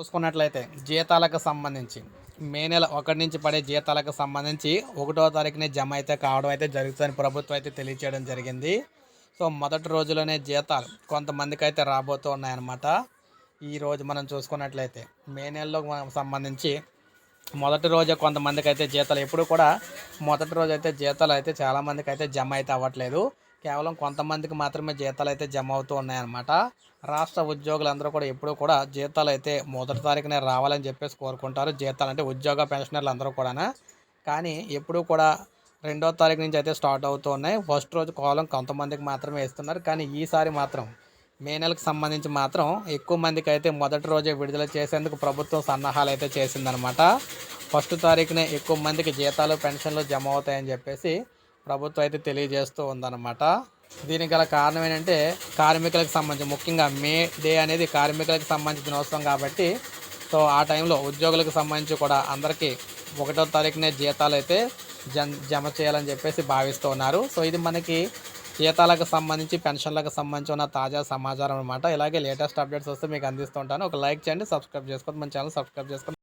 చూసుకున్నట్లయితే జీతాలకు సంబంధించి మే నెల ఒకటి నుంచి పడే జీతాలకు సంబంధించి ఒకటో తారీఖునే జమ అయితే కావడం అయితే జరుగుతుందని ప్రభుత్వం అయితే తెలియచేయడం జరిగింది. సో మొదటి రోజులోనే జీతాలు కొంతమందికి అయితే రాబోతూ ఉన్నాయన్నమాట. ఈరోజు మనం చూసుకున్నట్లయితే మే నెలలో మనకు సంబంధించి మొదటి రోజే కొంతమందికి అయితే జీతాలు ఎప్పుడు కూడా మొదటి రోజు అయితే జీతాలు అయితే చాలామందికి అయితే జమ అయితే అవ్వట్లేదు. కేవలం కొంతమందికి మాత్రమే జీతాలు అయితే జమ అవుతూ ఉన్నాయన్నమాట. రాష్ట్ర ఉద్యోగులందరూ కూడా ఎప్పుడూ కూడా జీతాలు అయితే మొదటి తారీఖునే రావాలని చెప్పేసి కోరుకుంటారు. జీతాలు అంటే ఉద్యోగ పెన్షనర్లు అందరూ కూడా కానీ ఎప్పుడూ కూడా రెండో తారీఖు నుంచి అయితే స్టార్ట్ అవుతూ ఉన్నాయి. ఫస్ట్ రోజు కేవలం కొంతమందికి మాత్రమే ఇస్తున్నారు కానీ ఈసారి మాత్రం మే నెలకు సంబంధించి మాత్రం ఎక్కువ మందికి అయితే మొదటి రోజే విడుదల చేసేందుకు ప్రభుత్వం సన్నాహాలు అయితే చేసిందనమాట ఫస్ట్ తారీఖునే ఎక్కువ మందికి జీతాలు పెన్షన్లు జమ అవుతాయని చెప్పేసి ప్రభుత్వం అయితే తెలియజేస్తూ ఉందన్నమాట. దీనికి గల కారణం ఏంటంటే కార్మికులకు సంబంధించి ముఖ్యంగా మే డే అనేది కార్మికులకు సంబంధించిన దినోత్సవం కాబట్టి సో ఆ టైంలో ఉద్యోగులకు సంబంధించి కూడా అందరికీ ఒకటో తారీఖునే జీతాలు అయితే జమ చేయాలని చెప్పేసి భావిస్తూ ఉన్నారు. సో ఇది మనకి జీతాలకు సంబంధించి పెన్షన్లకు సంబంధించి ఉన్న తాజా సమాచారం అనమాట ఇలాగే లేటెస్ట్ అప్డేట్స్ వస్తే మీకు అందిస్తుంటాను ఒక లైక్ చేయండి సబ్స్క్రైబ్ చేసుకోండి మన ఛానల్ సబ్స్క్రైబ్ చేసుకోండి